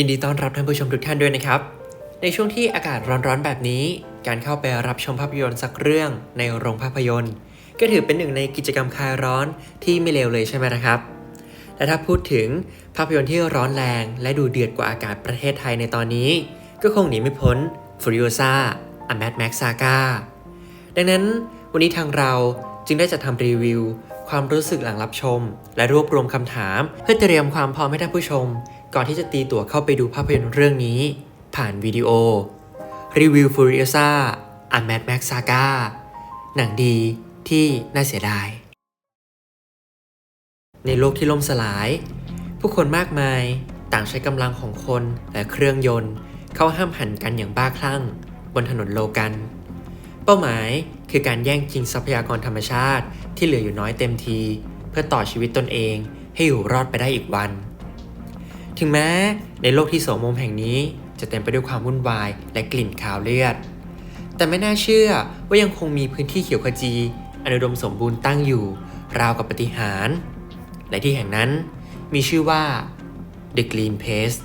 ยินดีต้อนรับท่านผู้ชมทุกท่านด้วยนะครับ ในช่วงที่อากาศร้อนๆแบบนี้ การเข้าไปรับชมภาพยนตร์สักเรื่องในโรงภาพยนตร์ ก็ถือเป็นหนึ่งในกิจกรรมคลายร้อนที่ไม่เลวเลยใช่ไหมนะครับและถ้าพูดถึงภาพยนตร์ที่ร้อนแรงและดูเดือดกว่าอากาศประเทศไทยในตอนนี้ ก็คงหนีไม่พ้น Furiosa A Mad Max Saga ดังนั้นวันนี้ทางเราจึงได้จัดทำรีวิว ความรู้สึกหลังรับชม และรวบรวมคำถาม เพื่อเตรียมความพร้อมให้ท่านผู้ชม ก่อนที่จะตีตั๋วเข้าไปดูภาพยนตร์เรื่องนี้ ผ่านวิดีโอ รีวิว Furiosa A Mad Max Saga หนังดีที่น่าเสียดาย ในโลกที่ล่มสลาย ผู้คนมากมายต่างใช้กำลังของคนและเครื่องยนต์ เข้าห้ามหันกันอย่างบ้าคลั่ง บนถนนโลกัน เป้าหมายคือการแย่งชิงทรัพยากรธรรมชาติที่เหลืออยู่น้อยเต็มที เพื่อต่อชีวิตตนเองให้อยู่รอดไปได้อีกวัน ถึงแม้ในโลกที่โสมมแห่งนี้ จะเต็มไปด้วยความวุ่นวายและกลิ่นคาวเลือด แต่ไม่น่าเชื่อว่ายังคงมีพื้นที่เขียวขจีอันอุดมสมบูรณ์ตั้งอยู่ ราวกับปฏิหารและที่แห่งนั้นมีชื่อว่า The Green Place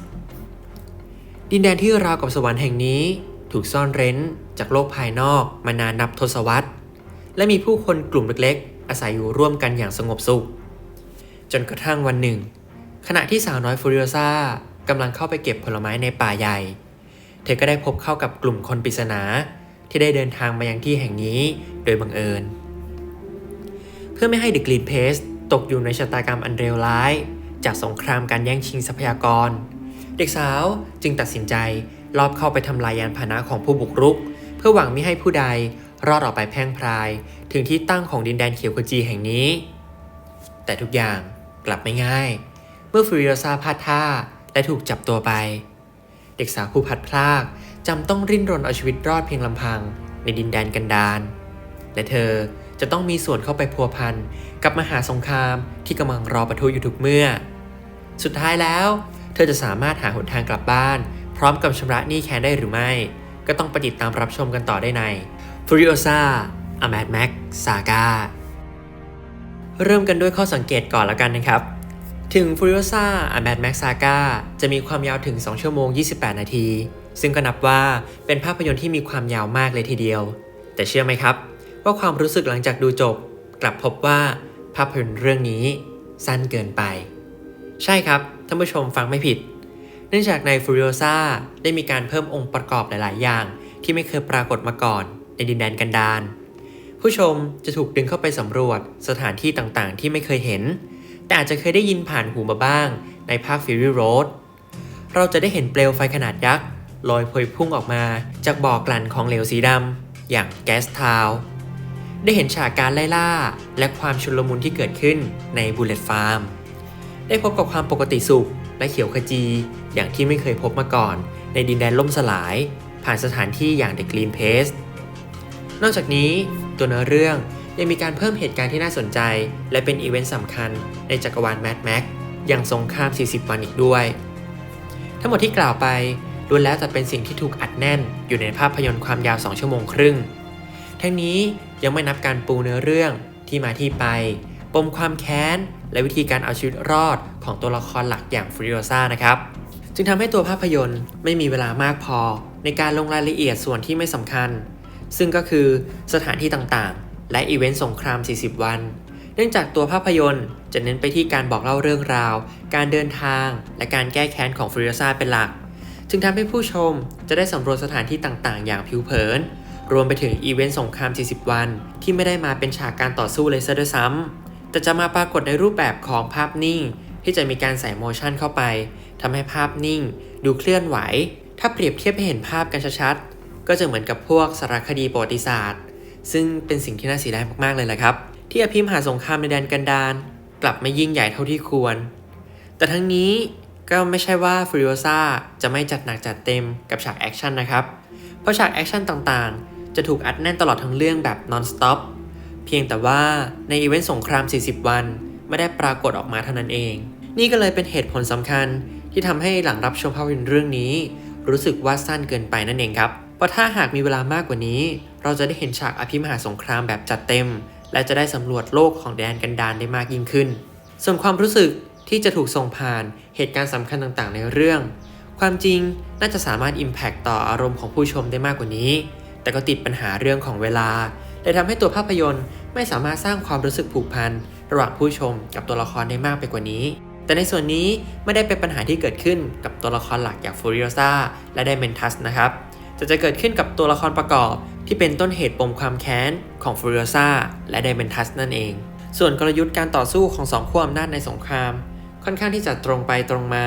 ดินแดนที่ราวกับสวรรค์แห่งนี้ถูกซ่อนเร้นจากโลกภายนอกมานานนับทศวรรษ และมีผู้คนกลุ่มเล็กๆ อาศัยอยู่ร่วมกันอย่างสงบสุข จนกระทั่งวันหนึ่ง ขณะที่สาวน้อยฟูริโอซากำลังเข้าไปเก็บผลไม้ในป่าใหญ่ เธอก็ได้พบเข้ากับกลุ่มคนปริศนาที่ได้เดินทางมายังที่แห่งนี้โดยบังเอิญ เพื่อไม่ให้เดอะกรีนเพสตกอยู่ในชะตากรรมอันเลวร้าย จากสงครามการแย่งชิงทรัพยากร เด็กสาวจึงตัดสินใจลอบเข้าไปทำลายยานพาหนะของผู้บุกรุก เพื่อหวังไม่ให้ผู้ใดรอดออกไปแพร่งพราย ถึงที่ตั้งของดินแดนเขียวขจีแห่งนี้ แต่ทุกอย่างกลับไม่ง่าย เมื่อฟิริโอซาพลาดท่าและถูกจับตัวไป เด็กสาวผู้พัดพรากจำต้องริ้นรนเอาชีวิตรอดเพียงลำพังในดินแดนกันดารและเธอจะต้องมีส่วนเข้าไปพัวพันกับมหาสงครามที่กำลังรอประทุอยู่ทุกเมื่อ สุดท้ายแล้ว เธอจะสามารถหาหนทางกลับบ้าน พร้อมกับชำระหนี้แค้นได้หรือไม่ ก็ต้องไปติดตามรับชมกันต่อได้ใน Furiosa A Mad Max Saga เริ่มกันด้วยข้อสังเกตก่อนแล้วกันนะครับ ถึง Furiosa A Mad Max Saga จะมีความยาวถึง 2 ชั่วโมง 28 นาที ซึ่งก็นับว่าเป็นภาพยนตร์ที่มีความยาวมากเลยทีเดียว แต่เชื่อไหมครับ ว่าความรู้สึกหลังจากดูจบ กลับพบว่าภาพยนตร์เรื่องนี้สั้นเกินไป ใช่ครับ ท่านผู้ชมฟังไม่ผิด เนื่องจากใน Furiosa ได้มีการเพิ่มองค์ประกอบหลาย ๆ อย่าง ที่ไม่เคยปรากฏมาก่อนในดินแดนกันดารผู้ชมจะถูกดึงเข้าไปสำรวจสถานที่ต่าง ๆ ที่ไม่เคยเห็น แต่อาจจะเคยได้ยินผ่านหูมาบ้างในภาค Fury Road เราจะได้เห็นเปลวไฟขนาดยักษ์ลอยพวยพุ่งออกมาจากบ่อกลั่นของเหลวสีดำอย่างแก๊สทาวได้เห็นฉากการไล่ล่า และความชุลมุนที่เกิดขึ้นในบูเลตฟาร์มได้พบกับความปกติสุขและเขียวขจี อย่างที่ไม่เคยพบมาก่อน ในดินแดนล่มสลาย ผ่านสถานที่อย่าง The Green Place นอกจากนี้ตัวเนื้อเรื่อง ยังมีการเพิ่มเหตุการณ์ที่น่าสนใจ และเป็นอีเวนต์สำคัญในจักรวาล Mad Max อย่างสงคราม 40 วันอีกด้วย ทั้งหมดที่กล่าวไปล้วนแล้วแต่เป็นสิ่งที่ถูกอัดแน่นอยู่ในภาพยนตร์ความยาว 2 ชั่วโมงครึ่ง ทั้งนี้ยังไม่นับการปูเนื้อเรื่องที่มาที่ไป ปมความแค้น และวิธีการเอาชีวิตรอดของตัวละครหลักอย่างฟริโอซ่านะครับ จึงทำให้ตัวภาพยนตร์ไม่มีเวลามากพอในการลงรายละเอียดส่วนที่ไม่สำคัญ ซึ่งก็คือสถานที่ต่างๆ และอีเวนต์สงคราม 40 วัน เนื่องจากตัวภาพยนตร์จะเน้นไปที่การบอกเล่าเรื่องราว การเดินทาง และการแก้แค้นของฟริโอซาเป็นหลัก จึงทำให้ผู้ชมจะได้สำรวจสถานที่ต่างๆ อย่างผิวเผิน รวมไปถึงอีเวนต์สงคราม 40 วัน ที่ไม่ได้มาเป็นฉากการต่อสู้เลยซะด้วยซ้ำแต่จะมาปรากฏในรูปแบบของภาพนิ่ง ที่จะมีการใส่โมชั่นเข้าไปทำให้ภาพนิ่ง ดูเคลื่อนไหว ถ้าเปรียบเทียบให้เห็นภาพกันชัดๆก็จะเหมือนกับพวกสารคดีประวัติศาสตร์ ซึ่งเป็นสิ่งที่น่าเสียดายมากๆเลยแหละครับ ที่อภิมหาสงครามในแดนกันดารกลับไม่ยิ่งใหญ่เท่าที่ควร แต่ทั้งนี้ก็ไม่ใช่ว่า Furiosa จะไม่จัดหนักจัดเต็มกับฉากแอคชั่นนะครับ เพราะฉากแอคชั่นต่างๆ จะถูกอัดแน่นตลอดทั้งเรื่องแบบ non-stop เพียงแต่ว่าในอีเวนต์สงคราม 40 วัน ไม่ได้ปรากฏออกมาเท่านั้นเอง นี่ก็เลยเป็นเหตุผลสำคัญที่ทำให้หลังรับชมภาพยนตร์เรื่องนี้ รู้สึกว่าสั้นเกินไปนั่นเองครับ ราะถ้าหากมีเวลามากกว่านี้ เราจะได้เห็นฉากอภิมหาสงครามแบบจัดเต็ม และจะได้สำรวจโลกของแดนกันดารได้มากยิ่งขึ้น ส่วนความรู้สึกที่จะถูกส่งผ่านเหตุการณ์สำคัญต่างๆ ในเรื่องความความจริงน่าจะสามารถ Impact ต่ออารมณ์ของผู้ชมได้มากกว่านี้ แต่ก็ติดปัญหาเรื่องของเวลาเลยทำให้ตัวภาพยนตร์ไม่สามารถสร้างความรู้สึกผูกพันระหว่างผู้ชมกับตัวละครได้มากไปกว่านี้ แต่ในส่วนนี้ไม่ได้เป็นปัญหาที่เกิดขึ้นกับตัวละครหลักอย่างฟูริโอซาและไดเมนทัสนะครับ แต่จะเกิดขึ้นกับตัวละครประกอบที่เป็นต้นเหตุปมความแค้นของฟูริโอซาและไดเมนทัสนั่นเอง ส่วนกลยุทธ์การต่อสู้ของสองขั้วอำนาจในสงคราม ค่อนข้างที่จะตรงไปตรงมา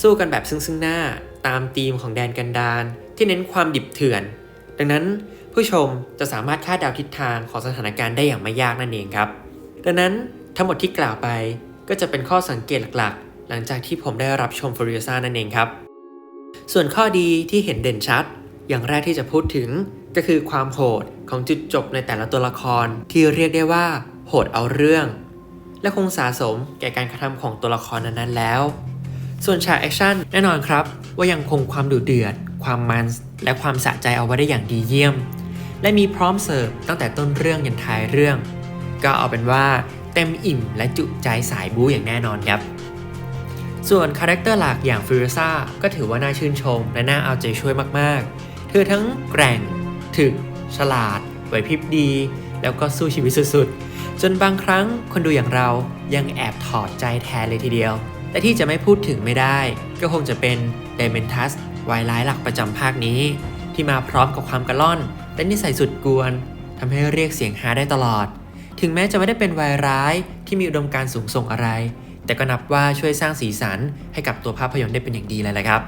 สู้กันแบบซึ่งซึ่งหน้าตามธีมของแดนกันดารที่เน้นความดิบเถื่อน ดังนั้นผู้ชมจะสามารถคาดเดาทิศทางของสถานการณ์ได้อย่างไม่ยากนั่นเองครับ ดังนั้นทั้งหมดที่กล่าวไปก็จะเป็นข้อสังเกตหลักๆ หลังจากที่ผมได้รับชมฟ u ริ o ซ่านั่นเองครับ ส่วนข้อดีที่เห็นเด่นชัด อย่างแรกที่จะพูดถึงก็คือความโหดของจุดจบในแต่ละตัวละครที่เรียกได้ว่า โหดเอาเรื่อง และคงสะสมแก่การกระทำของตัวละครนั้นๆแล้ว ส่วนฉากแอคชั่นแน่นอนครับ ว่ายังคงความดุเดือด ความมันและความสะใจเอาไว้ได้อย่างดีเยี่ยม และมีพร้อมเสิร์ฟตั้งแต่ต้นเรื่องยันท้ายเรื่อง ก็เอาเป็นว่าเต็มอิ่มและจุใจสายบู๊อย่างแน่นอนครับส่วนคาแรคเตอร์หลักอย่างฟิริซ่าก็ถือว่าน่าชื่นชมและน่าเอาใจช่วยมากๆ เธอทั้งแกร่ง ถึก ฉลาด ไหวพริบดี แล้วก็สู้ชีวิตสุดๆ จนบางครั้งคนดูอย่างเรายังแอบถอดใจแทนเลยทีเดียว แต่ที่จะไม่พูดถึงไม่ได้ ก็คงจะเป็นเดเมนทัสวายร้ายหลักประจำภาคนี้ ที่มาพร้อมกับความกระล่อน และนิสัยสุดกวนทำให้เรียกเสียงฮาได้ตลอด ถึงแม้จะไม่ได้เป็นวายร้ายที่มีอุดมการณ์สูงส่งอะไร แต่ก็นับว่าช่วยสร้างสีสันให้กับตัวภาพยนตร์ได้เป็นอย่างดีเลยแหละครับ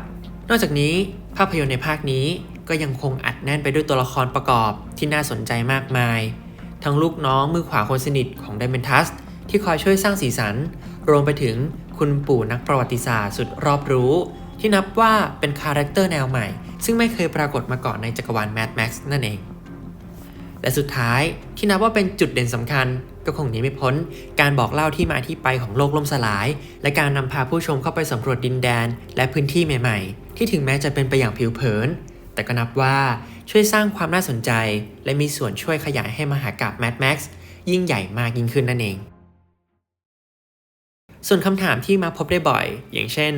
นอกจากนี้ภาพยนตร์ในภาคนี้ ก็ยังคงอัดแน่นไปด้วยตัวละครประกอบที่น่าสนใจมากมาย ทั้งลูกน้องมือขวาคนสนิทของไดเมนทัสที่คอยช่วยสร้างสีสัน รวมไปถึงคุณปู่นักประวัติศาสตร์สุดรอบรู้ ที่นับว่าเป็นคาแรคเตอร์แนวใหม่ ซึ่งไม่เคยปรากฏมาก่อนในจักรวาล Mad Max นั่นเอง และสุดท้ายที่นับว่าเป็นจุดเด่นสำคัญก็คงหนีไม่พ้น การบอกเล่าที่มาที่ไปของโลกล่มสลาย และการนำพาผู้ชมเข้าไปสำรวจดินแดน และพื้นที่ใหม่ ๆ ที่ถึงแม้จะเป็นไปอย่างผิวเผิน แต่ก็นับว่าช่วยสร้างความน่าสนใจ และมีส่วนช่วยขยายให้มหากราบ Mad Max ยิ่งใหญ่มากยิ่งขึ้นนั่นเอง ส่วนคำถามที่มาพบได้บ่อย อย่างเช่น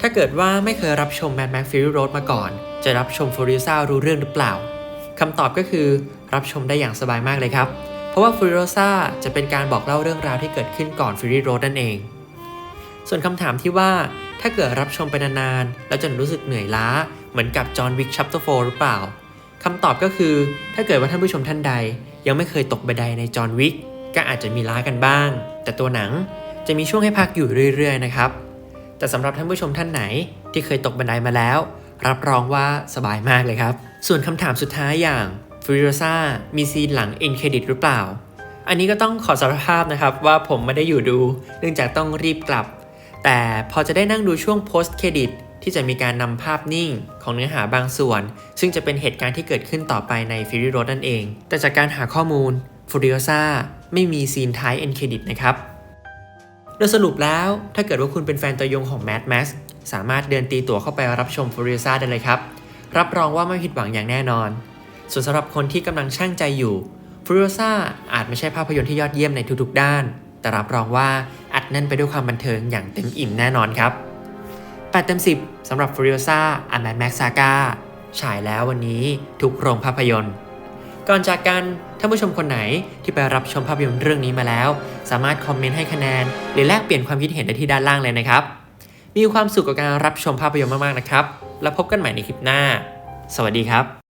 ถ้าเกิดว่าไม่เคยรับชม Mad Max Fury Road มาก่อน จะรับชม f u r i o s a รู้เรื่องหรือเปล่าคำตอบก็คือรับชมได้อย่างสบายมากเลยครับ เพราะว่า Furiosa จะเป็นการบอกเล่าเรื่องราวที่เกิดขึ้นก่อน Fury Road นั่นเอง ส่วนคำถามที่ว่าถ้าเกิดรับชมไปนานๆแล้วจะรู้สึกเหนื่อยล้า เหมือนกับ John Wick Chapter 4หรือเปล่าคำตอบก็คือถ้าเกิดว่าท่านผู้ชมท่านใด ยังไม่เคยตกบันไดใน John Wick ก็อาจจะมีล้ากันบ้าง แต่ตัวหนังจะมีช่วงให้พักอยู่เรื่อยๆนะครับ แต่สำหรับท่านผู้ชมท่านไหนที่เคยตกบันไดมาแล้ว รับรองว่าสบายมากเลยครับ ส่วนคำถามสุดท้ายอย่าง f u r i o s a มีซีนหลัง end credit หรือเปล่า อันนี้ก็ต้องขอสารภาพนะครับว่าผมไม่ได้อยู่ดู เนื่องจากต้องรีบกลับ แต่พอจะได้นั่งดูช่วง post credit ที่จะมีการนำภาพนิ่งของเนื้อหาบางส่วน ซึ่งจะเป็นเหตุการณ์ที่เกิดขึ้นต่อไปใน Fury Road นั่นเอง แต่จากการหาข้อมูล Furiosa ไม่มีซีนท้าย end credit นะครับโดยสรุปแล้วถ้าเกิดว่าคุณเป็นแฟนตัวยงของ Mad Max สามารถเดินตีตั๋วเข้าไปรับชม Furiosa ได้เลยครับ รับรองว่าไม่ผิดหวังอย่างแน่นอน ส่วนสำหรับคนที่กำลังช่างใจอยู่ Furiosa อาจไม่ใช่ภาพยนตร์ที่ยอดเยี่ยมในทุกๆ ด้าน แต่รับรองว่าอัดแน่นไปด้วยความบันเทิงอย่างเต็มอิ่มแน่นอนครับ 8เต็ม 10สำหรับ Furiosa A Mad Max Saga ฉายแล้ววันนี้ทุกโรงภาพยนตร์ ก่อนจากกันท่านผู้ชมคนไหนที่ไปรับชมภาพยนตร์เรื่องนี้มาแล้ว สามารถคอมเมนต์ให้คะแนน หรือแลกเปลี่ยนความคิดเห็นได้ที่ด้านล่างเลยนะครับ มีความสุขกับการรับชมภาพยนตร์มากๆนะครับ แล้วพบกันใหม่ในคลิปหน้า สวัสดีครับ